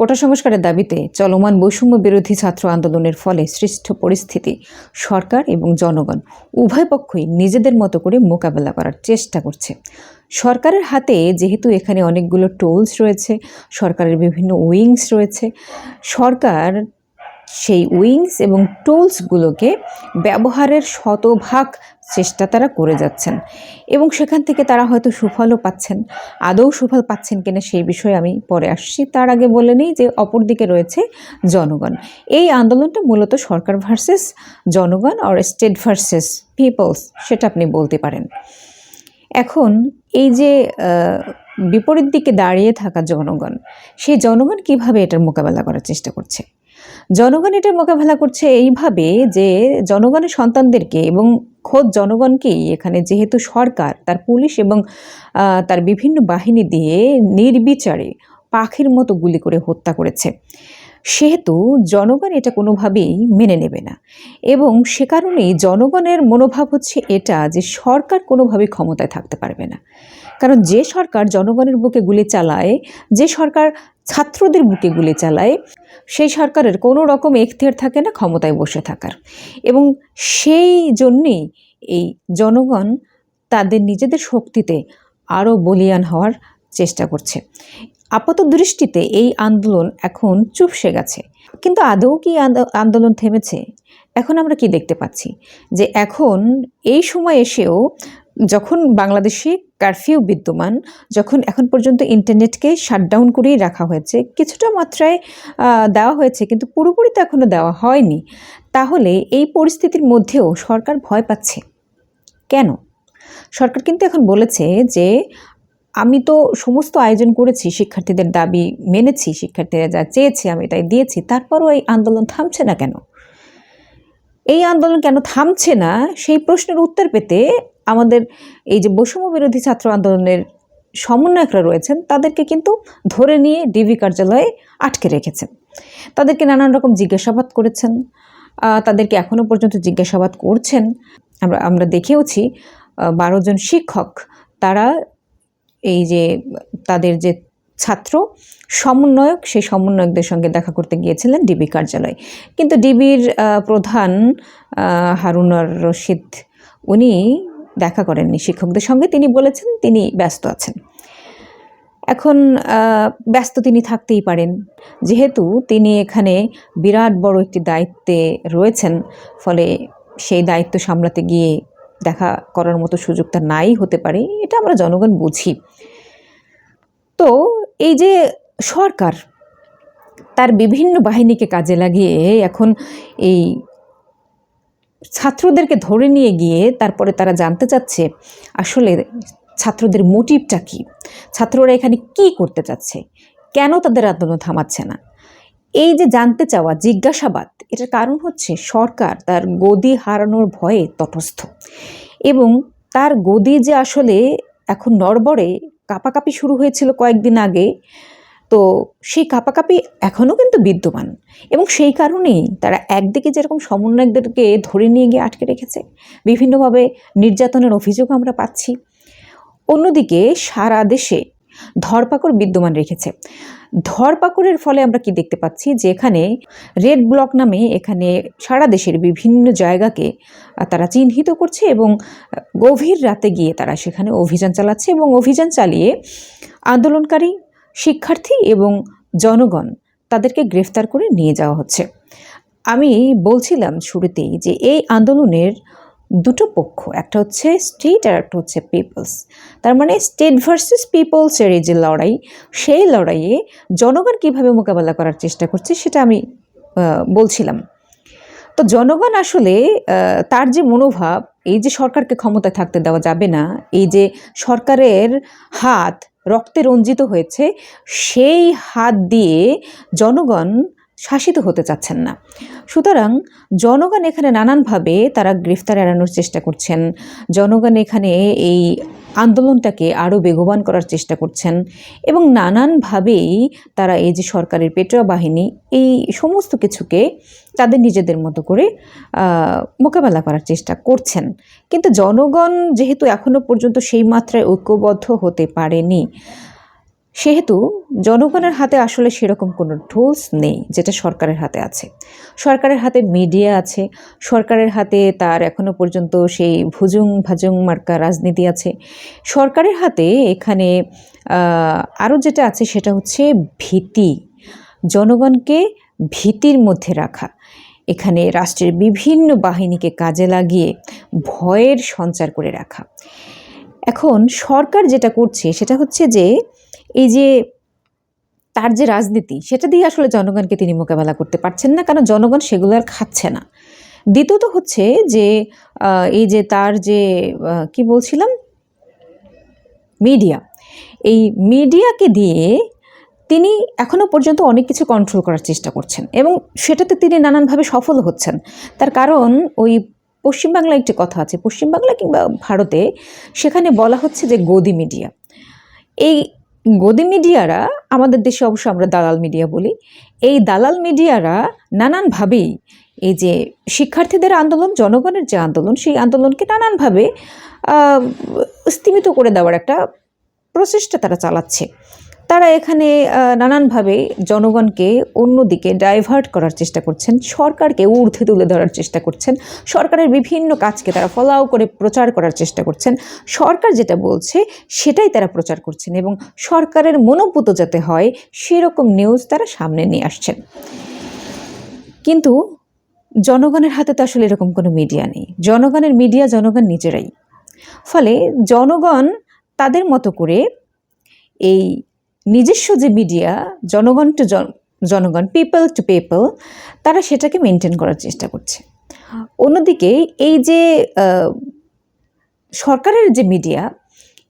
কোটা সংস্কারের দাবিতে চলমান বৈষম্য বিরোধী ছাত্র আন্দোলনের ফলে সৃষ্ট পরিস্থিতি, সরকার এবং জনগণ উভয় পক্ষই নিজেদের মতো করে মোকাবেলা করার চেষ্টা করছে। সরকারের হাতে যেহেতু এখানে অনেকগুলো টোলস রয়েছে, সরকারের বিভিন্ন উইংস রয়েছে, সরকার সেই উইংস এবং টুলসগুলোকে ব্যবহারের শতভাগ চেষ্টা তারা করে যাচ্ছেন। এবং সেখান থেকে তারা হয়তো সুফলও পাচ্ছেন। আদৌ সুফল পাচ্ছেন কিনা সেই বিষয়ে আমি পরে আসছি। তার আগে বলে নিই যে অপরদিকে রয়েছে জনগণ। এই আন্দোলনটা মূলত সরকার ভার্সেস জনগণ আর স্টেট ভার্সেস পিপলস, সেটা আপনি বলতে পারেন। এখন এই যে বিপরীত দিকে দাঁড়িয়ে থাকা জনগণ, সেই জনগণ কীভাবে এটার মোকাবেলা করার চেষ্টা করছে? জনগণ এটা মোকাবেলা করছে এইভাবে যে জনগণের সন্তানদেরকে এবং খোদ জনগণকেই এখানে যেহেতু সরকার, তার পুলিশ এবং তার বিভিন্ন বাহিনী দিয়ে নির্বিচারে পাখির মতো গুলি করে হত্যা করেছে। সেহেতু জনগণ এটা কোনোভাবেই মেনে নেবে না। এবং সে কারণেই জনগণের মনোভাব হচ্ছে এটা যে সরকার কোনোভাবেই ক্ষমতায় থাকতে পারবে না। কারণ যে সরকার জনগণের বুকে গুলি চালায়, যে সরকার ছাত্রদের বুকে গুলি চালায়, সেই সরকারের কোনো রকম এখতিয়ার থাকে না ক্ষমতায় বসে থাকার। এবং সেই জন্যেই এই জনগণ তাদের নিজেদের শক্তিতে আরও বলিয়ান হওয়ার চেষ্টা করছে। আপাত দৃষ্টিতে এই আন্দোলন এখন চুপসে গেছে। কিন্তু আদৌ কি আন্দো- আন্দোলন থেমেছে? এখন আমরা কি দেখতে পাচ্ছি? যে এখন এই সময় এসেও যখন বাংলাদেশে কারফিউ বিদ্যমান, যখন এখন পর্যন্ত ইন্টারনেটকে শাটডাউন করেই রাখা হয়েছে, কিছুটা মাত্রায় দেওয়া হয়েছে, কিন্তু পুরোপুরি তো এখনও দেওয়া হয়নি, তাহলে এই পরিস্থিতির মধ্যেও সরকার ভয় পাচ্ছে? কেন? সরকার কিন্তু এখন বলেছে যে আমি তো সমস্ত আয়োজন করেছি, শিক্ষার্থীদের দাবি মেনেছি, শিক্ষার্থীরা যা চেয়েছে আমি তাই দিয়েছি, তারপরও এই আন্দোলন থামছে না কেন? এই আন্দোলন কেন থামছে না? সেই প্রশ্নের উত্তর পেতে আমাদের এই যে বৈষম্য বিরোধী ছাত্র আন্দোলনের সমন্বয়করা রয়েছেন, তাদেরকে কিন্তু ধরে নিয়ে ডিবি কার্যালয়ে আটকে রেখেছেন। তাদেরকে নানান রকম জিজ্ঞাসাবাদ করেছেন তাদেরকে এখনও পর্যন্ত জিজ্ঞাসাবাদ করছেন। আমরা আমরা দেখেওছি বারো জন শিক্ষক, তারা এই যে তাদের যে ছাত্র, সমন্বয়ক, সেই সমন্বয়কদের সঙ্গে দেখা করতে গিয়েছিলেন ডিবি কার্যালয়ে। কিন্তু ডিবির প্রধান হারুনার রশিদ, উনি দেখা করেননি শিক্ষকদের সঙ্গে। তিনি বলেছেন তিনি ব্যস্ত আছেন। এখন ব্যস্ত তিনি থাকতেই পারেন। যেহেতু তিনি এখানে বিরাট বড় একটি দায়িত্বে রয়েছেন, ফলে সেই দায়িত্ব সামলাতে গিয়ে দেখা করার মতো সুযোগটা নাই, হতে পারে, এটা আমরা জনগণ বুঝি। তো এই যে সরকার, তার বিভিন্ন বাহিনীকে কাজে লাগিয়ে এখন এই ছাত্রদেরকে ধরে নিয়ে গিয়ে তারপরে তারা জানতে চাচ্ছে, আসলে ছাত্রদের মোটিভটা কী? ছাত্ররা এখানে কি করতে চাচ্ছে? কেন তাদের আন্দোলন থামাচ্ছে না? এই যে জানতে চাওয়া, জিজ্ঞাসাবাদ, এটার কারণ হচ্ছে সরকার তার গদি হারানোর ভয়ে তটস্থ। এবং তার গদি যে আসলে এখন নড়বড়ে কাপাকাপি শুরু হয়েছিল কয়েকদিন আগে, তো সেই কাপাকাপি এখনও কিন্তু বিদ্যমান। এবং সেই কারণেই তারা একদিকে যেরকম সমন্বয়কদেরকে ধরে নিয়ে গিয়ে আটকে রেখেছে, বিভিন্নভাবে নির্যাতনের অভিযোগ আমরা পাচ্ছি। অন্যদিকে সারা দেশে ধরপাকড় বিদ্যমান রেখেছে। ধরপাকড়ের ফলে আমরা কি দেখতে পাচ্ছি? যে এখানে রেড ব্লক নামে এখানে সারা দেশের বিভিন্ন জায়গাকে তারা চিহ্নিত করছে এবং গভীর রাতে গিয়ে তারা সেখানে অভিযান চালাচ্ছে এবং অভিযান চালিয়ে আন্দোলনকারী শিক্ষার্থী এবং জনগণ তাদেরকে গ্রেফতার করে নিয়ে যাওয়া হচ্ছে। আমি বলছিলাম শুরুতেই যে এই আন্দোলনের দুটো পক্ষ, একটা হচ্ছে স্টেট আর একটা হচ্ছে পিপলস। তার মানে স্টেট ভার্সেস পিপলসের এই যে লড়াই, সেই লড়াইয়ে জনগণ কীভাবে মোকাবেলা করার চেষ্টা করছে সেটা আমি বলছিলাম। তো জনগণ আসলে তার যে মনোভাব, এই যে সরকারকে ক্ষমতায় থাকতে দেওয়া যাবে না, এই যে সরকারের হাত রক্তে রঞ্জিত হয়েছে, সেই হাত দিয়ে জনগণ শাসিত হতে চাচ্ছেন না। সুতরাং জনগণ এখানে নানানভাবে তারা গ্রেফতার এড়ানোর চেষ্টা করছেন। জনগণ এখানে এই আন্দোলনটাকে আরও বেগবান করার চেষ্টা করছেন এবং নানানভাবেই তারা এই যে সরকারের পেট্রোয়া বাহিনী, এই সমস্ত কিছুকে তাদের নিজেদের মতো করে মোকাবেলা করার চেষ্টা করছেন। কিন্তু জনগণ যেহেতু এখনও পর্যন্ত সেই মাত্রায় ঐক্যবদ্ধ হতে পারেনি সেহেতু জনগণের হাতে আসলে সেরকম কোনো টুলস নেই যেটা সরকারের হাতে আছে। সরকারের হাতে মিডিয়া আছে, সরকারের হাতে তার এখনও পর্যন্ত সেই ভুজুং ভাজুং মার্কা রাজনীতি আছে। সরকারের হাতে এখানে আরও যেটা আছে সেটা হচ্ছে ভীতি। জনগণকে ভীতির মধ্যে রাখা। এখানে রাষ্ট্রের বিভিন্ন বাহিনীকে কাজে লাগিয়ে ভয়ের সঞ্চার করে রাখা। এখন সরকার যেটা করছে সেটা হচ্ছে যে এই যে তার যে রাজনীতি, সেটা দিয়ে আসলে জনগণকে তিনি মোকাবেলা করতে পারছেন না, কারণ জনগণ সেগুলো আর খাচ্ছে না। দ্বিতীয়ত হচ্ছে যে এই যে তার যে কি বলছিলাম? মিডিয়া। এই মিডিয়াকে দিয়ে তিনি এখনও পর্যন্ত অনেক কিছু কন্ট্রোল করার চেষ্টা করছেন এবং সেটাতে তিনি নানানভাবে সফল হচ্ছেন। তার কারণ ওই পশ্চিমবাংলায় একটি কথা আছে, পশ্চিমবাংলা কিংবা ভারতে সেখানে বলা হচ্ছে যে গদি মিডিয়া। এই গদি মিডিয়ারা, আমাদের দেশে অবশ্য আমরা দালাল মিডিয়া বলি, এই দালাল মিডিয়ারা নানানভাবেই এই যে শিক্ষার্থীদের আন্দোলন, জনগণের যে আন্দোলন, সেই আন্দোলনকে নানানভাবে স্তীমিত করে দেওয়ার একটা প্রচেষ্টা তারা চালাচ্ছে। তারা এখানে নানানভাবে জনগণকে অন্যদিকে ডাইভার্ট করার চেষ্টা করছেন, সরকারকে ঊর্ধ্বে তুলে ধরার চেষ্টা করছেন, সরকারের বিভিন্ন কাজকে তারা ফলাও করে প্রচার করার চেষ্টা করছেন। সরকার যেটা বলছে, সেটাই তারা প্রচার করছেন এবং সরকারের মনোভূত যাতে হয়, সেরকম নিউজ তারা সামনে নিয়ে আসছেন। কিন্তু জনগণের হাতে তো আসলে এরকম কোনো মিডিয়া নেই। জনগণের মিডিয়া জনগণ নিজেরাই। ফলে জনগণ তাদের মতো করে এই নিজস্ব যে মিডিয়া জনগণ টু জনগণ পিপল টু পিপল তারা সেটাকে মেনটেন করার চেষ্টা করছে। অন্যদিকে এই যে সরকারের যে মিডিয়া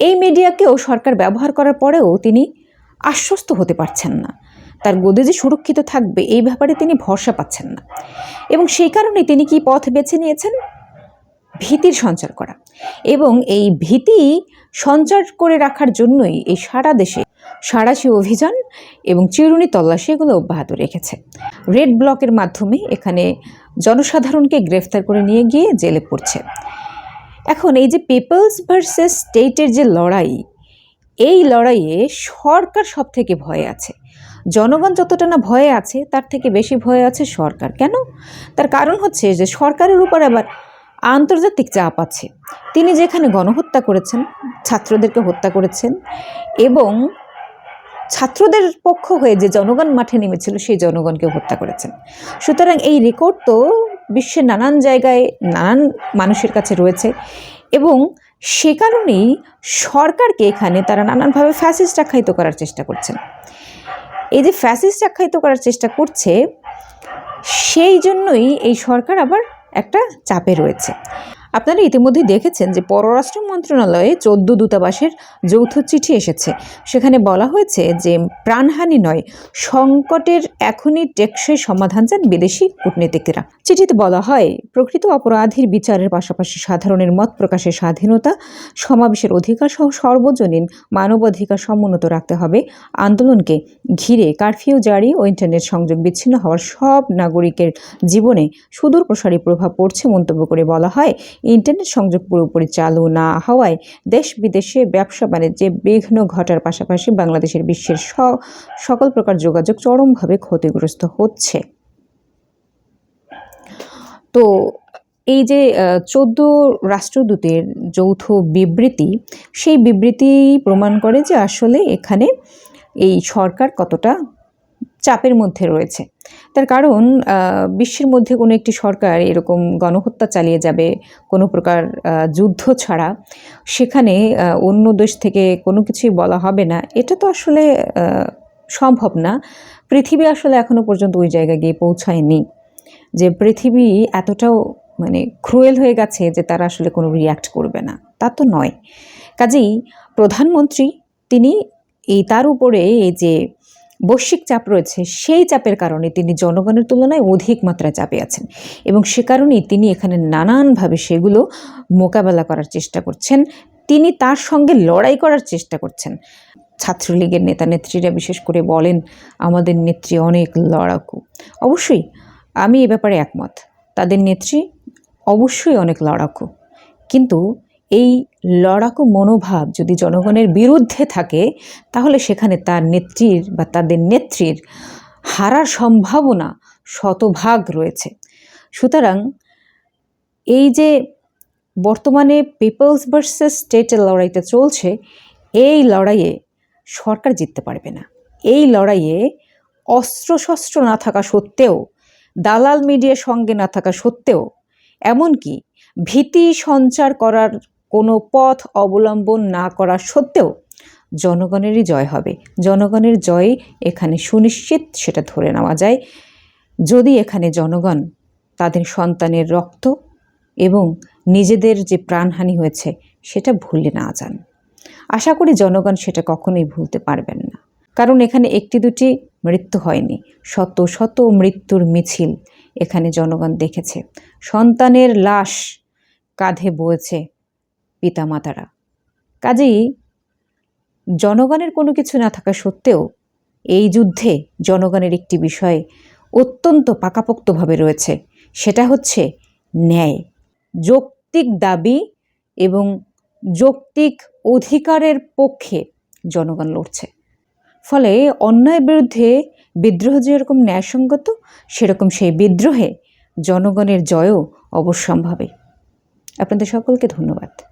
এই মিডিয়াকেও সরকার ব্যবহার করার পরেও তিনি আশ্বস্ত হতে পারছেন না। তার গদি যে সুরক্ষিত থাকবে, এই ব্যাপারে তিনি ভরসা পাচ্ছেন না। এবং সেই কারণে তিনি কি পথ বেছে নিয়েছেন? ভীতির সঞ্চার করা। এবং এই ভীতি সঞ্চার করে রাখার জন্যই এই সারা দেশে সারাশি অভিযান এবং চিরুনি তল্লাশি এগুলো অব্যাহত রেখেছে। রেড ব্লকের মাধ্যমে এখানে জনসাধারণকে গ্রেফতার করে নিয়ে গিয়ে জেলে পড়ছে। এখন এই যে পিপলস ভার্সেস স্টেটের যে লড়াই, এই লড়াইয়ে সরকার সব থেকে ভয়ে আছে। জনগণ যতটা না ভয়ে আছে, তার থেকে বেশি ভয়ে আছে সরকার। কেন? তার কারণ হচ্ছে যে সরকারের উপর আবার আন্তর্জাতিক চাপ আছে। তিনি যেখানে গণহত্যা করেছেন, ছাত্রদেরকে হত্যা করেছেন এবং ছাত্রদের পক্ষ হয়ে যে জনগণ মাঠে নেমেছিল, সেই জনগণকে হত্যা করেছেন। সুতরাং এই রেকর্ড তো বিশ্বের নানান জায়গায় নানান মানুষের কাছে রয়েছে এবং সে কারণেই সরকারকে এখানে তারা নানানভাবে ফ্যাসিস্ট আখ্যায়িত করার চেষ্টা করছেন। এই যে ফ্যাসিস্ট আখ্যায়িত করার চেষ্টা করছে, সেই জন্যই এই সরকার আবার একটা চাপে রয়েছে। আপনারা ইতিমধ্যেই দেখেছেন যে পররাষ্ট্র মন্ত্রণালয়ে চোদ্দ দূতাবাসের যৌথ চিঠি এসেছে। সেখানে বলা হয়েছে যে প্রাণহানি নয়, সংকটের এখনই টেকসই সমাধান চান বিদেশি কূটনীতিকরা। চিঠিতে বলা হয়, প্রকৃত অপরাধীর বিচারের পাশাপাশি সাধারণের মত প্রকাশের স্বাধীনতা, সমাবেশের অধিকার সহ সর্বজনীন মানবাধিকার সমুন্নত রাখতে হবে। আন্দোলনকে ঘিরে কারফিউ জারি ও ইন্টারনেট সংযোগ বিচ্ছিন্ন হওয়ার সব নাগরিকের জীবনে সুদূর প্রসারী প্রভাব পড়ছে মন্তব্য করে বলা হয় ইন্টারনেট সংযোগ পুরোপুরি চালু না হওয়ায় দেশ বিদেশে ব্যবসা বাণিজ্যে বিঘ্ন ঘটার পাশাপাশি বাংলাদেশের বিশ্বের সকল প্রকার যোগাযোগ চরমভাবে ক্ষতিগ্রস্ত হচ্ছে। তো এই যে চোদ্দ রাষ্ট্রদূতের যৌথ বিবৃতি, সেই বিবৃতি প্রমাণ করে যে আসলে এখানে এই সরকার কতটা চাপের মধ্যে রয়েছে। তার কারণ বিশ্বের মধ্যে কোনো একটি সরকার এরকম গণহত্যা চালিয়ে যাবে, কোনো প্রকার যুদ্ধ ছাড়া, সেখানে অন্য দেশ থেকে কোনো কিছুই বলা হবে না। এটা তো আসলে সম্ভব না। পৃথিবী আসলে এখনও পর্যন্ত ওই জায়গায় গিয়ে পৌঁছায়নি। যে পৃথিবী এতটাও মানে ক্রুয়েল হয়ে গেছে যে তারা আসলে কোনো রিয়্যাক্ট করবে না, তা তো নয়। কাজেই প্রধানমন্ত্রী, তিনি এই তার উপরে এই যে বৈশ্বিক চাপ রয়েছে, সেই চাপের কারণে তিনি জনগণের তুলনায় অধিক মাত্রায় চাপে আছেন এবং সে কারণেই তিনি এখানে নানানভাবে সেগুলো মোকাবেলা করার চেষ্টা করছেন। তিনি তার সঙ্গে লড়াই করার চেষ্টা করছেন। ছাত্রলীগের নেতা নেত্রীরা বিশেষ করে বলেন, আমাদের নেত্রী অনেক লড়াকু। অবশ্যই, আমি এ ব্যাপারে একমত। তাদের নেত্রী অবশ্যই অনেক লড়াকু। কিন্তু এই লড়াকু মনোভাব যদি জনগণের বিরুদ্ধে থাকে, তাহলে সেখানে তার নেত্রীর বা তাদের নেত্রীর হারার সম্ভাবনা শতভাগ রয়েছে। সুতরাং এই যে বর্তমানে পিপলস ভার্সেস স্টেটের লড়াইটা চলছে, এই লড়াইয়ে সরকার জিততে পারবে না। এই লড়াইয়ে অস্ত্রশস্ত্র না থাকা সত্ত্বেও, দালাল মিডিয়ার সঙ্গে না থাকা সত্ত্বেও, এমনকি ভীতি সঞ্চার করার কোনো পথ অবলম্বন না করা সত্ত্বেও জনগণেরই জয় হবে। জনগণের জয় এখানে সুনিশ্চিত, সেটা ধরে নেওয়া যায়। যদি এখানে জনগণ তাদের সন্তানের রক্ত এবং নিজেদের যে প্রাণহানি হয়েছে, সেটা ভুলে না যান। আশা করি জনগণ সেটা কখনোই ভুলতে পারবেন না। কারণ এখানে একটি দুটি মৃত্যু হয়নি। শত শত মৃত্যুর মিছিল এখানে জনগণ দেখেছে। সন্তানের লাশ কাঁধে বয়েছে। পিতামাতারা। কাজেই জনগণের কোনো কিছু না থাকা সত্ত্বেও এই যুদ্ধে জনগণের একটি বিষয় অত্যন্ত পাকাপোক্তভাবে রয়েছে, সেটা হচ্ছে ন্যায়। যৌক্তিক দাবি এবং যৌক্তিক অধিকারের পক্ষে জনগণ লড়ছে। ফলে অন্যায়ের বিরুদ্ধে বিদ্রোহ যেরকম ন্যায়সঙ্গত, সেরকম সেই বিদ্রোহে জনগণের জয়ও অবশ্যম্ভাবী। আপনাদের সকলকে ধন্যবাদ।